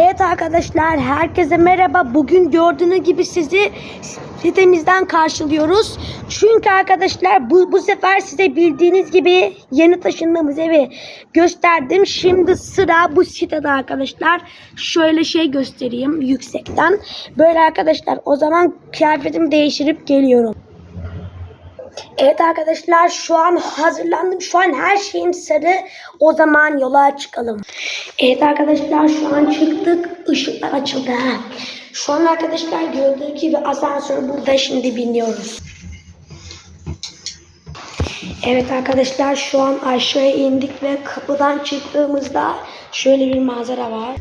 Evet arkadaşlar herkese merhaba. Bugün gördüğünüz gibi sizi sitemizden karşılıyoruz. Çünkü arkadaşlar bu, bu sefer size bildiğiniz gibi yeni taşındığımız evi gösterdim. Şimdi sıra bu sitede arkadaşlar. Şöyle şey göstereyim yüksekten. Böyle arkadaşlar o zaman kıyafetimi değiştirip geliyorum. Evet arkadaşlar şu an hazırlandım. Şu an her şeyim sarı. O zaman yola çıkalım. Evet arkadaşlar şu an çıktık. Işıklar açıldı. Şu an arkadaşlar gördüğünüz gibi asansör burada şimdi biniyoruz. Evet arkadaşlar şu an aşağıya indik ve kapıdan çıktığımızda şöyle bir manzara var.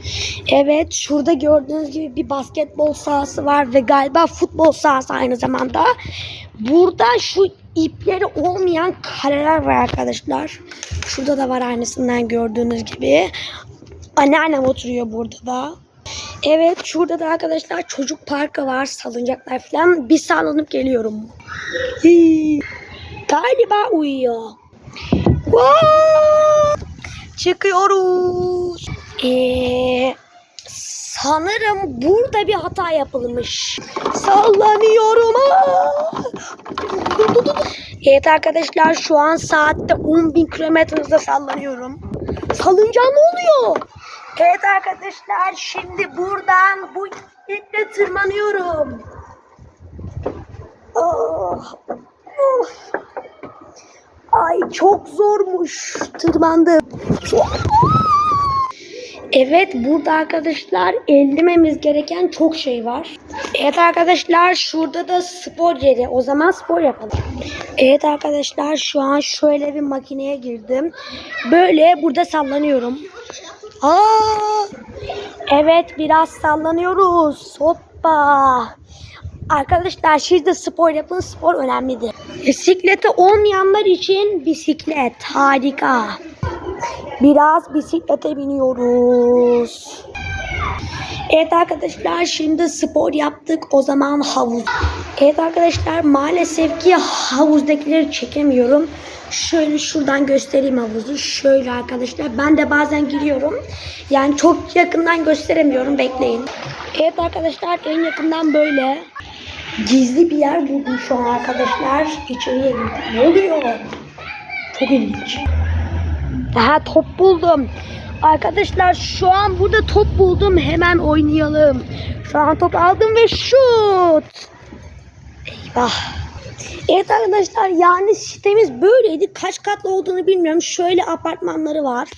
Evet şurada gördüğünüz gibi bir basketbol sahası var ve galiba futbol sahası aynı zamanda. Burada şu ipleri olmayan kaleler var arkadaşlar. Şurada da var aynısından gördüğünüz gibi. Anneannem oturuyor burada da. Evet şurada da arkadaşlar çocuk parkı var salıncaklar falan. Bir sallanıp geliyorum. Hii. Galiba uyuyor. Wow! Çıkıyoruz. Ee, sanırım burada bir hata yapılmış. Sallanıyorum. Evet arkadaşlar şu an saatte 10 bin kilometre hızla sallanıyorum. Salınca ne oluyor? Evet arkadaşlar şimdi buradan bu iple tırmanıyorum. Oh, oh. Ay çok zormuş. Tırmandım. Evet burada arkadaşlar ellememiz gereken çok şey var. Evet arkadaşlar şurada da spor yeri. O zaman spor yapalım. Evet arkadaşlar şu an şöyle bir makineye girdim. Böyle burada sallanıyorum. Aa! Evet biraz sallanıyoruz. Hoppa. Arkadaşlar siz de spor yapın. Spor önemlidir. Bisikleti olmayanlar için bisiklet harika. Biraz bisiklete biniyoruz. Evet arkadaşlar şimdi spor yaptık. O zaman havuz. Evet arkadaşlar maalesef ki havuzdakileri çekemiyorum. Şöyle şuradan göstereyim havuzu. Şöyle arkadaşlar. Ben de bazen giriyorum. Yani çok yakından gösteremiyorum. Bekleyin. Evet arkadaşlar en yakından böyle. Gizli bir yer buldum şu an arkadaşlar. İçeriye girdim. Ne oluyor? Çok ilginç. Daha top buldum. Arkadaşlar şu an burada top buldum. Hemen oynayalım. Şu an top aldım ve şut. Eyvah. Evet arkadaşlar yani sitemiz böyleydi. Kaç katlı olduğunu bilmiyorum. Şöyle apartmanları var.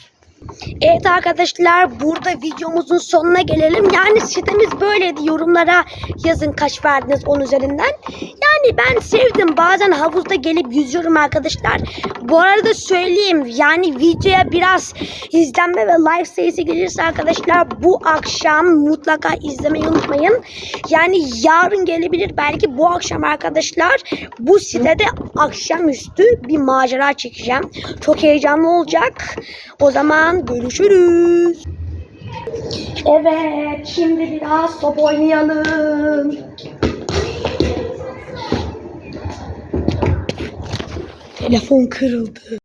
Evet arkadaşlar burada videomuzun sonuna gelelim. Yani sitemiz böyleydi. Yorumlara yazın kaç verdiniz 10 üzerinden. Yani ben sevdim. Bazen havuzda gelip yüzüyorum arkadaşlar. Bu arada söyleyeyim. Yani videoya biraz izlenme ve like sayısı gelirse arkadaşlar bu akşam mutlaka izlemeyi unutmayın. Yani yarın gelebilir. Belki bu akşam arkadaşlar bu sitede akşamüstü bir macera çekeceğim. Çok heyecanlı olacak. O zaman görüşürüz. Evet, şimdi biraz top oynayalım. Telefon kırıldı.